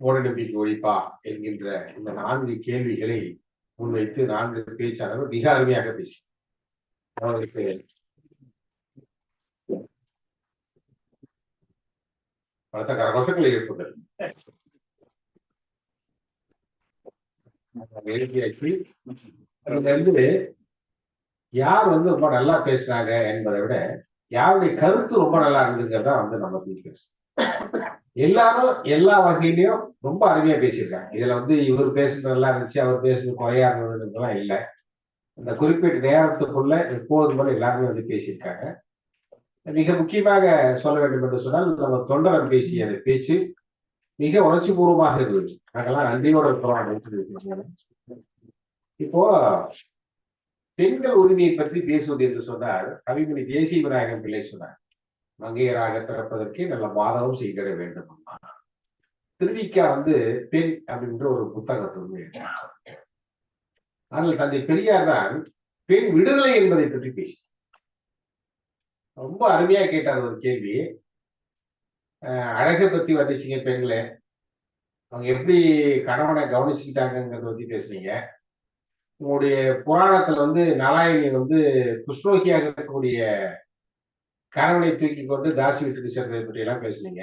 மூடநம்பிக்கை ஒழிப்பா என்கின்ற இந்த நான்கு கேள்விகளை முன்வைத்து நான்கு பேச்சாளர்கள் மிக அருமையாக பேசி. பலத்த கரகோஷங்களை எழுப்புதல் எழுதியாச்சு. யார் வந்து ரொம்ப நல்லா பேசுறாங்க என்பதை விட யாருடைய கருத்து ரொம்ப நல்லா இருந்ததுங்கிறதா வந்து நம்ம பேசணும் எல்லாரும் எல்லா வகையிலையும் ரொம்ப அருமையா பேசியிருக்காங்க. இதுல வந்து இவர் பேசுறது நல்லா இருந்துச்சு அவர் பேசுறது குறையா இருந்ததுலாம் இல்லை. அந்த குறிப்பிட்ட நேரத்துக்குள்ள எப்போது போல எல்லாருமே வந்து பேசியிருக்காங்க. மிக முக்கியமாக சொல்ல வேண்டும் என்று சொன்னால் நம்ம தொண்டரன் பேசிய அந்த பேச்சு மிக உணர்ச்சி பூர்வமாக இருந்தது. நாங்கெல்லாம் நன்றியோட இருக்கிறோம் இப்போ பெண்கள் உரிமையை பற்றி பேசுவது என்று சொன்னார் கவிமணி தேசிய விநாயகம் பிள்ளை சொன்னார். மங்கையராக பிறப்பதற்கு நல்ல மாதவம் செய்திட வேண்டும் திருவிக்கா வந்து பெண் அப்படின்ற ஒரு புத்தகத்தை வந்து ஆனால் தந்தை பெரியார் தான் பெண் விடுதலை என்பதை பற்றி பேசி ரொம்ப அருமையா கேட்டார் ஒரு கேள்வி. அழகை பத்தி வந்துச்சிங்க பெண்களே. அவங்க எப்படி கணவனை கவனிச்சுக்கிட்டாங்கிறத பத்தி பேசுறீங்க உங்களுடைய புராணத்துல வந்து நாராயணி வந்து குஷ்ணோகியாக இருக்கக்கூடிய கணவனை தூக்கி கொண்டு தாசி வீட்டுக்கு சென்றதை பற்றி எல்லாம் பேசுனீங்க.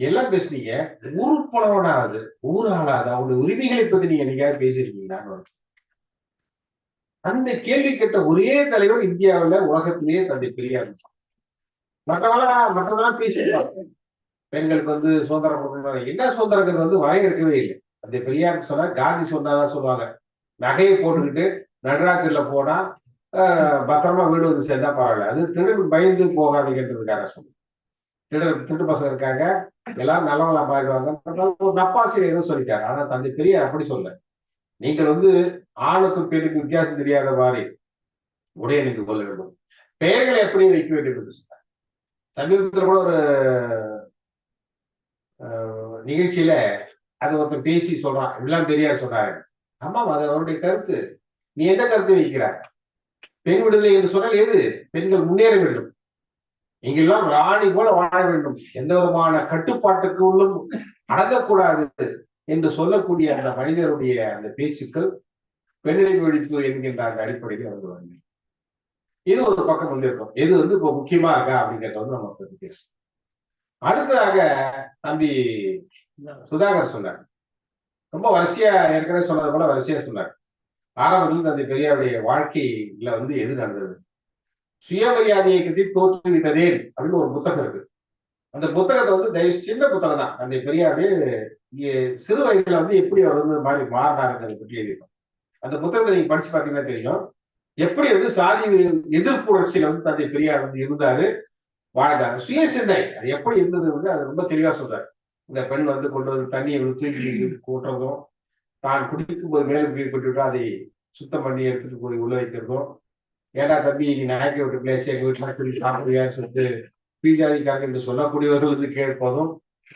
எல்லாம் பேசுனீங்க. ஊர் ஊராளாது ஊர் உரிமைகளை பத்தி நீங்க என்னைக்காவது பேசிருக்கீங்களான்னு அந்த கேள்வி கேட்ட ஒரே தலைவர் இந்தியாவில உலகத்திலேயே தந்தை பெரியார். மற்றவெல்லாம் மற்றதெல்லாம் பேசிருக்காங்க பெண்களுக்கு வந்து சுதந்திரம் கொடுக்கணும் என்ன சுதந்திரங்கிறது வந்து வரையறுக்கவே இல்லை. அந்த பெரியார் சொன்னா காந்தி சொன்னாதான் சொல்லுவாங்க. நகையை போட்டுக்கிட்டு நடராத்திரில போனா பத்திரமா வீடு வந்து சேர்ந்தா பரவாயில்ல. அது திருடு பயந்து போகாதீங்கன்றதுக்காக சொல்லு திருடு திருட்டு பசங்க இருக்காங்க. எல்லாரும் நல்லவங்களா மாறிடுவாங்க. ஒரு நப்பாசிரியர் எதுவும் சொல்லிட்டாரு. ஆனா தந்தை பெரியார் அப்படி சொல்ல நீங்கள் வந்து ஆணுக்கும் பெண்ணுக்கும் வித்தியாசம் தெரியாத மாதிரி உடைய எனக்கு கொள்ள வேண்டும் பெயர்களை எப்படி வைக்க வேண்டும் என்று சொன்னார். சமீபத்தில் கூட ஒரு நிகழ்ச்சியில அது ஒருத்தர் பேசி சொல்றான். இப்படிலாம் பெரியார் சொன்னாரு. ஆமா அது அவருடைய கருத்து. நீ என்ன கருத்து வைக்கிறார் பெண் விடுதலை என்று சொன்னால் எது பெண்கள் முன்னேற வேண்டும். இங்கெல்லாம் ராணி போல வாழ வேண்டும். எந்த விதமான கட்டுப்பாட்டுக்கு உள்ளும் அடங்கக்கூடாது என்று சொல்லக்கூடிய அந்த மனிதருடைய அந்த பேச்சுக்கள் பெண்ணிலை ஒழிப்பு என்கின்ற அந்த அடிப்படையில் வந்து வந்து இது ஒரு பக்கம் வந்து இருக்கும். எது வந்து இப்போ முக்கியமா இருக்கா அப்படிங்கிறத வந்து நம்ம பத்தி பேசும் அடுத்ததாக தம்பி சுதாகர் சொன்னார். ரொம்ப வரிசையா ஏற்கனவே சொன்னது போல வரிசையா சொன்னார். ஆரம்பத்தில் தந்தை பெரியாருடைய வாழ்க்கையில வந்து எது நடந்தது? சுயமரியாதை இயக்கத்தில் தோற்றுவித்ததே அப்படின்னு ஒரு புத்தகம் இருக்கு. அந்த புத்தகத்தை வந்து தயவு சின்ன புத்தகம் தான். அந்த பெரியாருடைய சிறு வயதுல வந்து எப்படி அவர் வந்து மாதிரி மாறினாருங்கிறத பற்றி எழுதியிருக்கோம் அந்த புத்தகத்தை நீங்க படிச்சு பாத்தீங்கன்னா தெரியும். எப்படி வந்து சாதி எதிர்ப்பு உணர்ச்சியில வந்து தந்தை பெரியார் வந்து இருந்தாரு வாழ்ந்தாரு. சுய சிந்தனை அது எப்படி இருந்தது வந்து அது ரொம்ப தெளிவா சொல்றாரு. இந்த பெண் வந்து கொண்டு வந்து தண்ணியை தூக்கி கூட்டுறதும் தான் குடிக்கும் போது மேலும் கீழ் கொண்டு அதை சுத்தம் பண்ணி எடுத்துட்டு போய் உள்ள வைக்கிறதும் ஏடா தம்பி நீ நாய்க்கு விட்டு பிளேஸ் எங்க வீட்டுல சொல்லி சாப்பிடுவியான்னு சொல்லிட்டு பீஜாதிக்காக என்று சொல்லக்கூடியவர்களுக்கு வந்து கேட்பதும்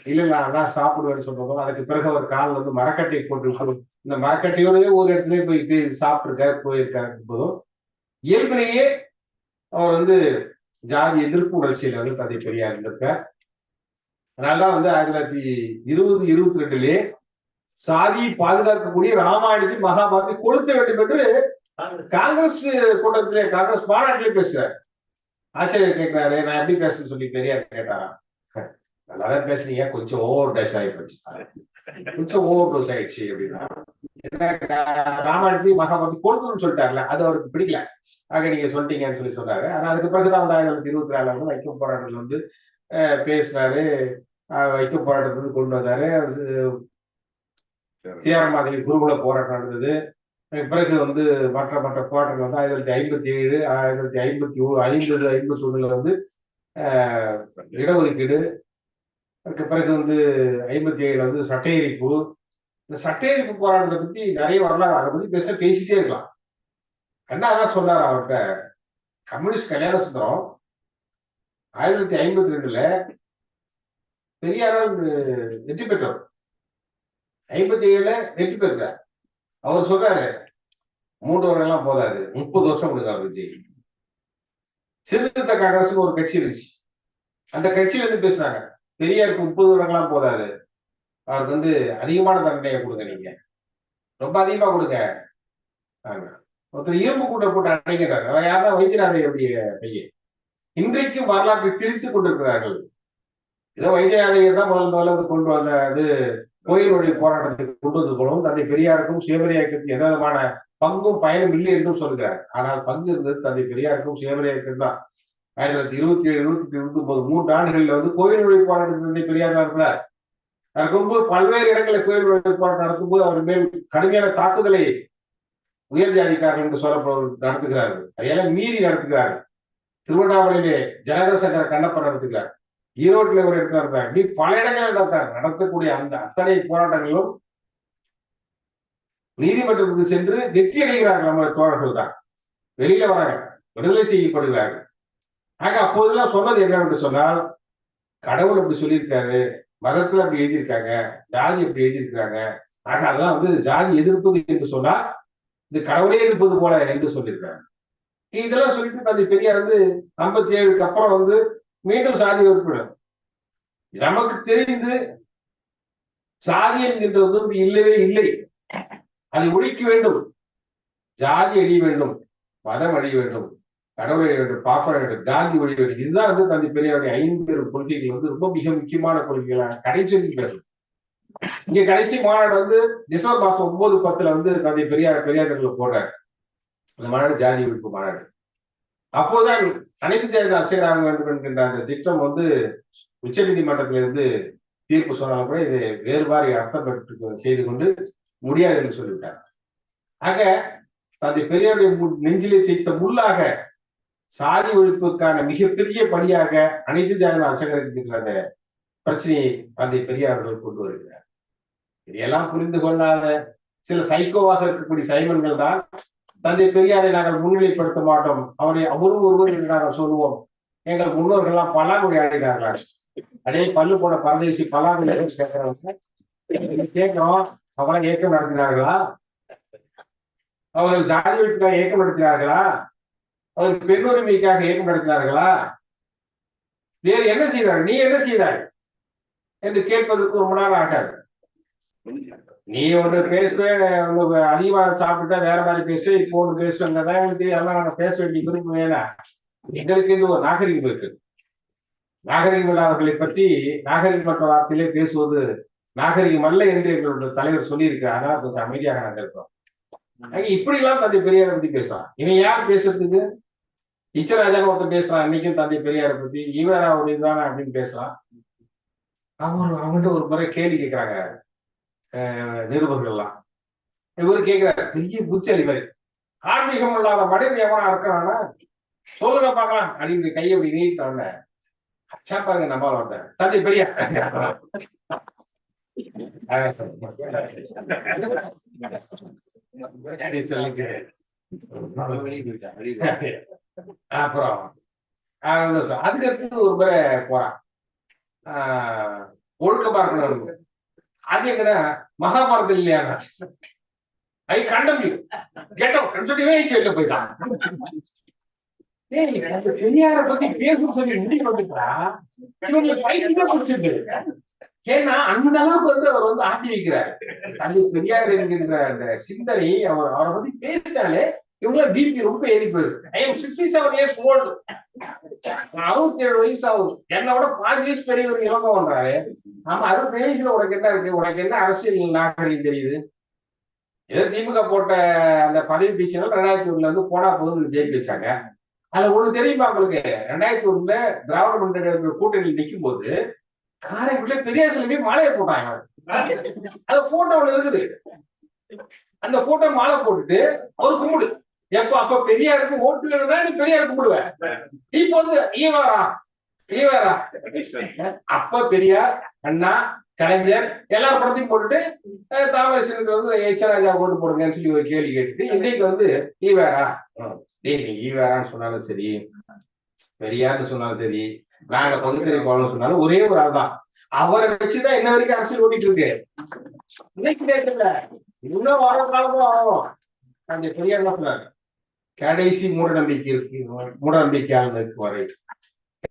இல்ல இல்ல நான் சாப்பிடுவேன்னு சொல்றதும் அதுக்கு பிறகு அவர் கால வந்து மரக்கட்டை போட்டு இந்த மரக்கட்டையோடய ஒரு இடத்துல போய் சாப்பிட்டுருக்காரு போயிருக்காரு போதும் இயல்பிலேயே அவர் வந்து ஜாதி எதிர்ப்பு உணர்ச்சியில வந்து தந்தை பெரியார் இருந்திருக்கார். அதனால வந்து ஆயிரத்தி தொள்ளாயிரத்தி இருபது இருபத்தி ரெண்டுலயே சாதியை பாதுகாக்கக்கூடிய ராமாயணத்தை மகாபாரதி கொளுத்த வேண்டும் என்று காங்கிரஸ். கூட்டத்திலே காங்கிரஸ் மாநாட்டிலே பேசுறாரு. ஆச்சரியம் கேட்கிறாரு நான் எப்படி பேசுன்னு சொல்லி பெரியார் கேட்டாராம். நல்லாதான் பேசுறீங்க கொஞ்சம் ஓவர் டோஸ் ஆகி போச்சு. கொஞ்சம் ஓவர் டோஸ் ஆயிடுச்சு அப்படின்னா ராமாயணத்தையும் மகாபாரதி கொடுக்கணும்னு சொல்லிட்டாருல அது அவருக்கு பிடிக்கல. ஆக நீங்க சொல்லிட்டீங்கன்னு சொல்லி சொன்னாரு ஆனா அதுக்கு பிறகுதான் தொள்ளாயிரத்தி இருபத்தி நாலுல வந்து வைக்கம் போராட்டத்தில் வந்து பேசுறாரு. வைக்கம் போராட்டத்துக்கு கொண்டு வந்தாரு. சீரமாதவி குருகுல போராட்டம் நடந்தது பிறகு வந்து மற்ற மற்ற போராட்டங்கள் வந்து ஆயிரத்தி தொள்ளாயிரத்தி ஐம்பத்தி ஏழு ஆயிரத்தி ஐம்பத்தி ஐம்பது ஐம்பத்தி ஒண்ணுல வந்து இடஒதுக்கீடு. அதுக்கு பிறகு வந்து ஐம்பத்தி ஏழுல வந்து சட்ட எரிப்பு இந்த சட்ட எரிப்பு போராட்டத்தை பத்தி நிறைய வரலாறு அதை பத்தி பேச பேசிட்டே இருக்கலாம். கண்ணா தான் சொன்னார் அவர்கிட்ட கம்யூனிஸ்ட் கல்யாண சுந்தரம் ஆயிரத்தி தொள்ளாயிரத்தி ஐம்பத்தி ரெண்டுல பெரியாரால் வெற்றி பெற்றவர். ஐம்பத்தி ஏழுல வெற்றி பெற்றார் அவர் சொல்றாரு மூன்று வருடம் எல்லாம் போதாது முப்பது வருஷம் கொடுக்காரு விஜய் சிறுத்த காங்கிரஸ் ஒரு கட்சி இருந்துச்சு. அந்த கட்சியில இருந்து பேசுறாங்க பெரியாருக்கு முப்பது வருடங்கள்லாம் போதாது அவருக்கு வந்து அதிகமான தண்டனையை கொடுங்க நீங்க. ரொம்ப அதிகமா கொடுங்க. ஒருத்தர் இரும்பு கூட்ட போட்டு அடைக்கிறார் அவர் யாரா வைத்தியநாதையுடைய பையன். இன்றைக்கும் வரலாற்றை திரித்துக் கொண்டிருக்கிறார்கள். ஏதோ வைத்தியநாதையர் தான் முதல் முதல்ல வந்து கொண்டு வந்த அது கோயில் போராட்டத்தை போராட்டத்துக்கு கொண்டு வந்து போலவும் தந்தை பெரியாருக்கும் சுயமரியாதைக்கு எந்த விதமான பங்கும் பயனும் இல்லை என்றும் சொல்கிறார். ஆனால் பங்கு இருந்தது தந்தை பெரியாருக்கும் சுயமரியாதைக்கும் தான். ஆயிரத்தி தொள்ளாயிரத்தி இருபத்தி ஏழு இருபத்தி எட்டு இருபத்தி ஒன்பது மூன்று ஆண்டுகளில் வந்து கோயில் போராட்டத்தை தந்தை பெரியார் நடத்தினார் அதற்கு முன்பு பல்வேறு இடங்களில் கோயில் போராட்டம் நடத்தும் போது அவர் மேல் கடுமையான தாக்குதலை உயர் ஜாதிக்காரர்கள் என்று சொல்லப்படுவர் நடத்துகிறார்கள். அதையெல்லாம் மீறி நடத்துகிறார்கள். திருவண்ணாமலையிலே ஜனகர சங்கர கண்ணப்பர் நடத்துகிறார். ஈரோட்டில் ஒரு இடத்துல இப்படி பல இடங்களில் நடத்தார் நடத்தக்கூடிய அந்த அத்தனை போராட்டங்களும் நீதிமன்றத்துக்கு சென்று வெற்றி அடைகிறார்கள் நம்முடைய தோழர்கள் தான். வெளியில வராங்க விடுதலை செய்யப்படுகிறார்கள். ஆக அப்போதெல்லாம் சொன்னது என்னவென்று சொன்னால் கடவுள் அப்படி சொல்லியிருக்காரு மதத்துல அப்படி எழுதியிருக்காங்க ஜாதி அப்படி எழுதியிருக்கிறாங்க. ஆக அதெல்லாம் வந்து ஜாதி எதிர்ப்பது என்று சொன்னால் இந்த கடவுளே இருப்பது போல என்று சொல்லியிருக்காங்க இதெல்லாம் சொல்லிட்டு தந்தை பெரியார் வந்து ஐம்பத்தி ஏழுக்கு அப்புறம் வந்து மீண்டும் சாதி வெறுப்பு நமக்கு தெரிந்து சாதி என்கின்றது வந்து இல்லவே இல்லை. அதை ஒழிக்க வேண்டும். ஜாதி அழிய வேண்டும். மதம் அழிய வேண்டும். கடவுளை வேண்டும். பாப்பா வேண்டும். காந்தி ஒழிய வேண்டும். இதுதான் வந்து தந்தை பெரியாருடைய ஐந்து பெரும் கொள்கைகள் வந்து ரொம்ப மிக முக்கியமான கொள்கைகளாக கடைசி பேசும் இங்க கடைசி மாநாடு வந்து டிசம்பர் மாசம் ஒன்பது பத்துல வந்து தந்தை பெரியார் பெரியார்கள் போடுறாரு அந்த மாநாடு ஜாதி ஒழிப்பு மாநாடு. அப்போதான் அனைத்து தேர்தல் அச்சராக வேண்டும் என்கின்ற அந்த திட்டம் வந்து உச்ச நீதிமன்றத்திலிருந்து தீர்ப்பு சொன்னாலும் கூட இதை வேறு மாதிரி அர்த்தப்பட்டு செய்து கொண்டு முடியாது என்று சொல்லிவிட்டார். ஆக தந்தை பெரியாருடைய நெஞ்சிலே தைத்த முள்ளாக சாதி ஒழிப்புக்கான மிகப்பெரிய படியாக அனைத்து ஜாதி அச்சகரிக்கின்ற அந்த பிரச்சனையை தந்தை பெரியார்கள் கொண்டு வருகிறார். இதையெல்லாம் புரிந்து கொள்ளாத சில சைக்கோவாக இருக்கக்கூடிய சைமன்கள் தான் தந்தை பெரியாரை நாங்கள் முன்னிலைப்படுத்த மாட்டோம். அவரை அவரும் ஒருவர் என்று நாங்கள் சொல்லுவோம். எங்கள் முன்னோர்கள் எல்லாம் பல்லாங்குடி ஆடினார்கள். அதே பல்லு போன பரதேசி பல்லாங்குடி கேட்கிறவங்க கேட்கிறோம் அவங்களாம் ஏக்கம் நடத்தினார்களா? அவர்கள் ஜாதி ஒழிப்புக்காக ஏக்கம் நடத்தினார்களா? அவர்கள் பெண் உரிமைக்காக நடத்தினார்களா? வேறு என்ன செய்தார்கள்? நீ என்ன செய்தாய்? என்று கேட்பதற்கு ரொம்ப நேரம் ஆகாது நீ ஒன்று பேசுவே உனக்கு அதிகமா சாப்பிட்டா வேற மாதிரி பேசுவே இப்போ ஒன்று பேசுவேன் எங்களுக்கு எல்லாம் பேச வேண்டிய விருப்பம் வேணாம் எங்களுக்கு இது ஒரு நாகரிகம் இருக்கு. நாகரிகம் இல்லாதவர்களை பற்றி நாகரிகமற்ற வார்த்தையிலே பேசுவது நாகரிகம் அல்ல என்று எங்களுடைய தலைவர் சொல்லியிருக்கார் அதனால கொஞ்சம் அமைதியாக நாங்கள் இருக்கோம் இப்படி எல்லாம் தந்தை பெரியாரை பத்தி பேசுறான் இவன் யார் பேசுறதுக்கு? இச்சராஜன் ஒருத்தன் பேசுறான். இன்னைக்கும் தந்தை பெரியாரை பத்தி. ஈவரா ஒரு இதுதானே அப்படின்னு பேசுறான் அவன் அவன்கிட்ட ஒரு முறை கேள்வி கேட்கிறாங்க நிருபர்கள்லாம். இவரு கேட்கிறார் பெரிய புத்திசாலி மாதிரி ஆன்மீகம் இல்லாத மனிதன் எவனா இருக்கிறானா சொல்லுங்க பார்க்கலாம். அப்படின்னு கையை அப்படி நீட்டோன்னு அச்சா பாருங்க நம்ம வந்தேன் தந்தை பெரிய அப்படி அப்புறம் ஆஹ் அதுக்கு அடுத்தது ஒரு முறை போறான். ஒழுக்கமா இருக்கணும் அது எங்கன்னா மகாபாரதம் இல்லையா? ஐ கண்டம் யூ கெட் அவுட் சொல்லி வெளில போயிட்டான் ஏய் அந்த பெரியார பத்தி பேசும் சொல்லி முடிவு வந்துட்டா இவங்களுக்கு பைத்தியமே குடிச்சிட்டு ஏன்னா அந்த அளவுக்கு வந்து அவர் வந்து ஆட்டி வைக்கிறார். அந்த பெரியார் என்கின்ற அந்த சிந்தனை அவர் அவரை பத்தி பேசினாலே இவங்கள பிபி ரொம்ப ஏறி போயிருக்கு. I am sixty seven years old அறுபத்தி ஏழு வயசு ஆகுது என்னை விட பாதி வயசு பெரியவர் இலக்கம் பண்றாரு ஆமா அறுபத்தி வயசுல உனக்கு என்ன இருக்கு? உனக்கு என்ன அரசியல் நாகரிகம் தெரியுது? ஏதோ திமுக போட்ட அந்த பதவி பீச்சனால் ரெண்டாயிரத்தி ஒண்ணுல இருந்து போனா போதும் ஜெயிக்க வச்சாங்க. அதுல ஒண்ணு தெரியுமா உங்களுக்கு? ரெண்டாயிரத்தி ஒண்ணுல திராவிட முன்னேற்ற கூட்டணியில் நிற்கும் போது காரைக்குள்ள பெரிய சிலைக்கு மாலையை போட்டாங்க. அது போட்டோ ஒண்ணு இருக்குது. அந்த போட்டோ மாலை போட்டுட்டு அவர் கும்பிடு. எப்ப அப்ப பெரியாருக்கு ஓட்டு வேணும்னா நீ பெரியாருக்கு கும்பிடுவ. இப்ப வந்து ஈவாரா ஈவாரா அப்ப பெரியார் அண்ணா கலைஞர் எல்லாரும் படத்தையும் போட்டுட்டு அஹ், தாமரசனுக்கு வந்து எச்சராஜா ஓட்டு போடுங்கன்னு சொல்லி ஒரு கேள்வி கேட்டுட்டு இன்னைக்கு வந்து ஈவேரா டேய் நீ ஈவேரான்னு சொன்னாலும் சரி பெரியார்னு சொன்னாலும் சரி நாங்க பகுத்தறி போகணும்னு சொன்னாலும் ஒரே ஒரு ஆள் தான். அவரை வச்சுதான் என்ன வரைக்கும் அரசியல் ஓட்டிட்டு இருக்கு. இன்னைக்கு கேட்கல இன்னும் வர காலமும் ஆகும். அந்த பெரியார் என்ன சொன்னாரு? கடைசி மூட நம்பிக்கை இருக்கு மூட நம்பிக்கையாளர் இருக்கு வரை.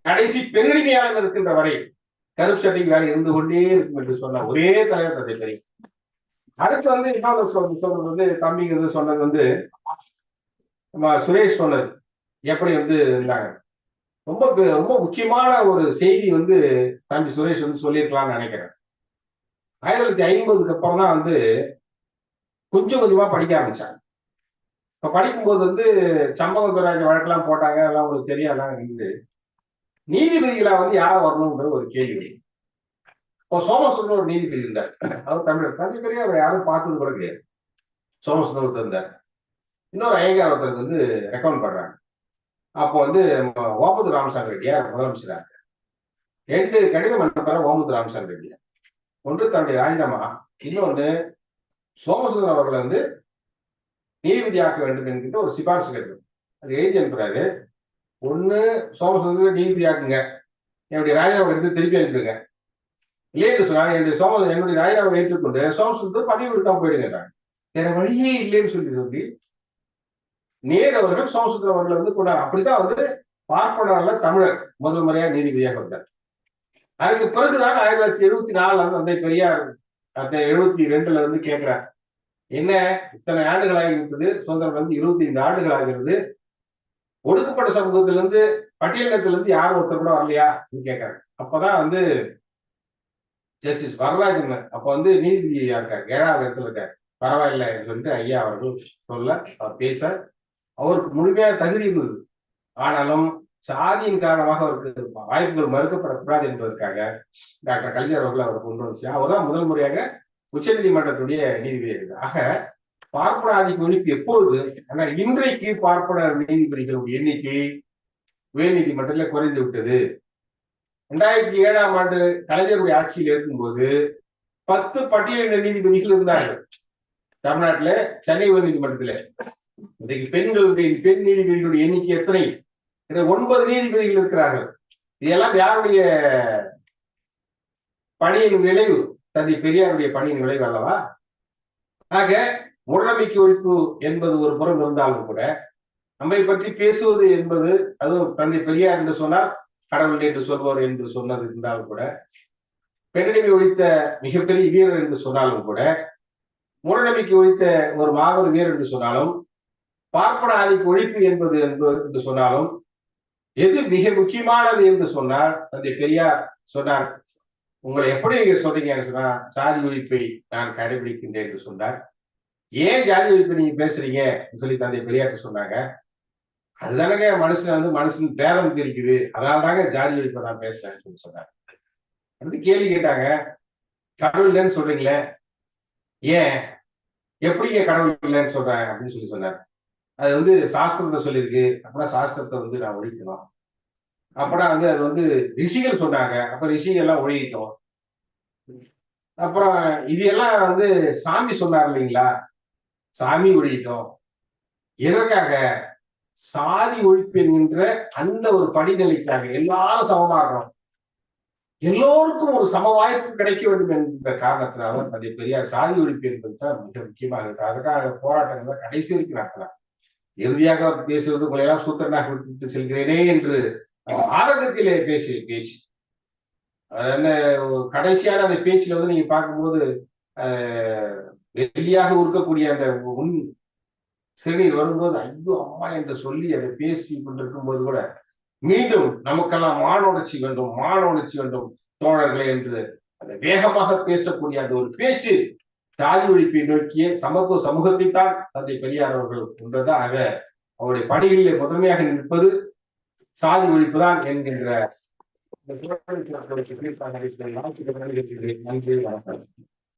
கடைசி பெண்ணிமையாளர் இருக்கின்ற வரை கருப்பு சட்டைக்கு இருந்து கொண்டே இருக்கும் என்று சொன்ன ஒரே தலைவர் தந்தை பெரிய. அடுத்து வந்து இன்னொரு சொல்றது வந்து தம்பிங்க வந்து சொன்னது வந்து நம்ம சுரேஷ் சொன்னது. எப்படி வந்து இருந்தாங்க? ரொம்ப ரொம்ப முக்கியமான ஒரு செய்தி வந்து தம்பி சுரேஷ் வந்து சொல்லியிருக்கலாம்னு நினைக்கிறேன். ஆயிரத்தி தொள்ளாயிரத்தி ஐம்பதுக்கு அப்புறம் தான் வந்து கொஞ்சம் கொஞ்சமா படிக்க ஆரம்பிச்சாங்க. இப்ப படிக்கும்போது வந்து சம்பவத்துராஜ வழக்கெல்லாம் போட்டாங்க எல்லாம் உங்களுக்கு தெரியாதான் இருந்து நீதிபதிகளா வந்து யார் வரணுங்கிற ஒரு கேள்வி. இப்போ சோமசுந்தர் ஒரு நீதிபதி இருந்தார். அவர் தமிழர். தந்தை பெரிய அவர் யாரும் பார்த்தது கூட கிடையாது. சோமசுந்தர் ஒருத்தர் இருந்தார். இன்னொரு ஐயங்கார் ஒருத்தருக்கு வந்து ரெக்கமெண்ட் பண்றாங்க. அப்போ வந்து நம்ம ஓமது ராமசாமி ரெட்டியார் முதலமைச்சராக ரெண்டு கடிதம் அனுப்புற ஓமது ராமசாமி ரெட்டியார் ஒன்று தன்னுடைய ராஜினாமா இன்னொன்று சோமசுந்தர் அவர்களை வந்து நீதிபதியாக்க வேண்டும் என்கின்ற ஒரு சிபாரிசு கேட்கும் அது எழுதி அனுப்புறாரு. ஒண்ணு சோமசுந்தரம் நீதிபதியாக்குங்க. என்னுடைய ராஜாவை எடுத்து திருப்பி அனுப்புங்க இல்லைன்னு சொன்னாங்க என்னுடைய சோம என்னுடைய ராஜாவை ஏற்றுக்கொண்டு சோமசுந்தர் பதவி விடுக்காம போயிடுங்க வேற வழியே இல்லைன்னு சொல்லி சொல்லி நேர் அவர்கள் சோமசுந்தர் அவர்களை வந்து கொண்டார். அப்படிதான் வந்து பார்ப்பனர்ல தமிழர் முதல் முறையா நீதிபதியாக வந்தார். அதுக்கு பிறகுதான் ஆயிரத்தி தொள்ளாயிரத்தி எழுபத்தி நாலுல வந்து அந்த பெரியார் அந்த எழுபத்தி ரெண்டுல வந்து கேட்கிறார் என்ன? இத்தனை ஆண்டுகள் ஆகிவிட்டது சுதந்திரம் வந்து இருபத்தி ஐந்து ஆண்டுகள் ஆகிறது ஒடுக்கப்பட்ட சமூகத்துல இருந்து இருந்து யாரும் ஒருத்தர் கூட வரலையா? கேட்கறாங்க அப்பதான் வந்து ஜஸ்டிஸ் வரராஜன் அப்ப வந்து நீதிபதியா இருக்காரு. ஏழாவது இடத்துல இருக்காரு. பரவாயில்லை சொல்லிட்டு ஐயா அவர்கள் சொல்ல அவர் பேச அவருக்கு முழுமையான தகுதி இருந்தது. ஆனாலும் சாதியின் காரணமாக அவருக்கு வாய்ப்புகள் மறுக்கப்படக்கூடாது என்பதற்காக டாக்டர் கலைஞர் அவர்கள் அவர் கொண்டு வந்துச்சு. அவர் தான் முதல் முறையாக உச்சநீதிமன்றத்துடைய நீதிபதி நீதிபதிகள். ஆக பார்ப்பன ஒழிப்பு எப்பொழுது? ஆனால் இன்றைக்கு பார்ப்பனர் நீதிபதிகளுடைய எண்ணிக்கை உயர் நீதிமன்றத்தில் குறைந்து விட்டது. ரெண்டாயிரத்தி ஏழாம் ஆண்டு கலைஞருடைய ஆட்சியில் இருக்கும்போது பத்து பட்டியலின நீதிபதிகள் இருந்தார்கள். தமிழ்நாட்டுல சென்னை உயர் நீதிமன்றத்துல. இன்றைக்கு பெண்களுடைய பெண் நீதிபதிகளுடைய எண்ணிக்கை எத்தனை? ஒன்பது நீதிபதிகள் இருக்கிறார்கள். இதெல்லாம் யாருடைய பணியின் விளைவு? தந்தை பெரியாருடைய பணியின் விளைவு அல்லவா? ஆக முறைமைக்கு ஒழிப்பு என்பது ஒரு புறம் இருந்தாலும் கூட நம்மை பற்றி பேசுவது என்பது அதுவும் தந்தை பெரியார் என்று சொன்னால் கடவுள் என்று சொல்வார் என்று சொன்னது இருந்தாலும் கூட பெண்ணடிமை ஒழித்த மிகப்பெரிய வீரர் என்று சொன்னாலும் கூட மூடநம்பிக்கை ஒழித்த ஒரு மாபெரும் வீரர் என்று சொன்னாலும் பார்ப்பன ஆதிக்கு ஒழிப்பு என்பது என்று சொன்னாலும் எது மிக முக்கியமானது என்று சொன்னார் தந்தை பெரியார் சொன்னார் உங்களை எப்படி நீங்க சொல்றீங்கன்னு சொன்னா சாதி ஒழிப்பை நான் கடைபிடிக்கின்றேன் என்று சொன்னார். ஏன் ஜாதி ஒழிப்பை நீங்க பேசுறீங்க சொல்லி தந்தை பெரியார் சொன்னாங்க. அதுதானங்க மனுஷன் வந்து மனுஷன் பேதம் பிரிக்குது. அதனால தாங்க ஜாதி ஒழிப்பை நான் பேசுறேன்னு சொல்லி சொன்னார். வந்து கேள்வி கேட்டாங்க. கடவுள் இல்லைன்னு சொல்றீங்களே? ஏன்? எப்படிங்க கடவுள் இல்லைன்னு சொல்றாங்க அப்படின்னு சொல்லி சொன்னார். அது வந்து சாஸ்திரத்தை சொல்லியிருக்கு. அப்படின்னா சாஸ்திரத்தை வந்து நான் ஒழிக்கணும். அப்படின்னா வந்து அது வந்து ரிஷிகள் சொன்னாங்க. அப்ப ரிஷிகள் எல்லாம் ஒழிக்கணும் அப்புறம் இது எல்லாம் வந்து சாமி சொன்னார் இல்லைங்களா? சாமி ஒழிக்கணும் எதற்காக? சாதி ஒழிப்பு என்கின்ற அந்த ஒரு படிநிலைக்காக எல்லாரும் சமமாகணும் எல்லோருக்கும் ஒரு சம வாய்ப்பு கிடைக்க வேண்டும் என்ற காரணத்தினால தந்தை பெரியார் சாதி ஒழிப்பு என்பது தான் மிக முக்கியமாக இருக்கு. அதுக்காக போராட்டங்கள் கடைசி வரைக்கும் நடத்தலாம் இறுதியாக பேசுவது உங்களை எல்லாம் சூத்திரனாக விட்டு செல்கிறேனே என்று ஆரம்பத்திலே பேசிய பேச்சு. என்ன கடைசியான அந்த பேச்சுல வந்து நீங்க பார்க்கும்போது ஆஹ், வெளியாக இருக்கக்கூடிய அந்த உன் சிறுநீர் வரும்போது ஐயோ அம்மா என்று சொல்லி அதை பேசி கொண்டிருக்கும் போது கூட மீண்டும் நமக்கெல்லாம் மான உணர்ச்சி வேண்டும் மான உணர்ச்சி வேண்டும் தோழர்களே என்று அந்த வேகமாக பேசக்கூடிய அந்த ஒரு பேச்சு தாதி ஒழிப்பை நோக்கிய சமத்துவ சமூகத்தை தான் தந்தை பெரியார் அவர்கள் கொண்டதாக அவருடைய பணிகளிலே முதன்மையாக நிற்பது சாதி ஒழிப்பு தான் என்கின்ற நன்றி வணக்கம்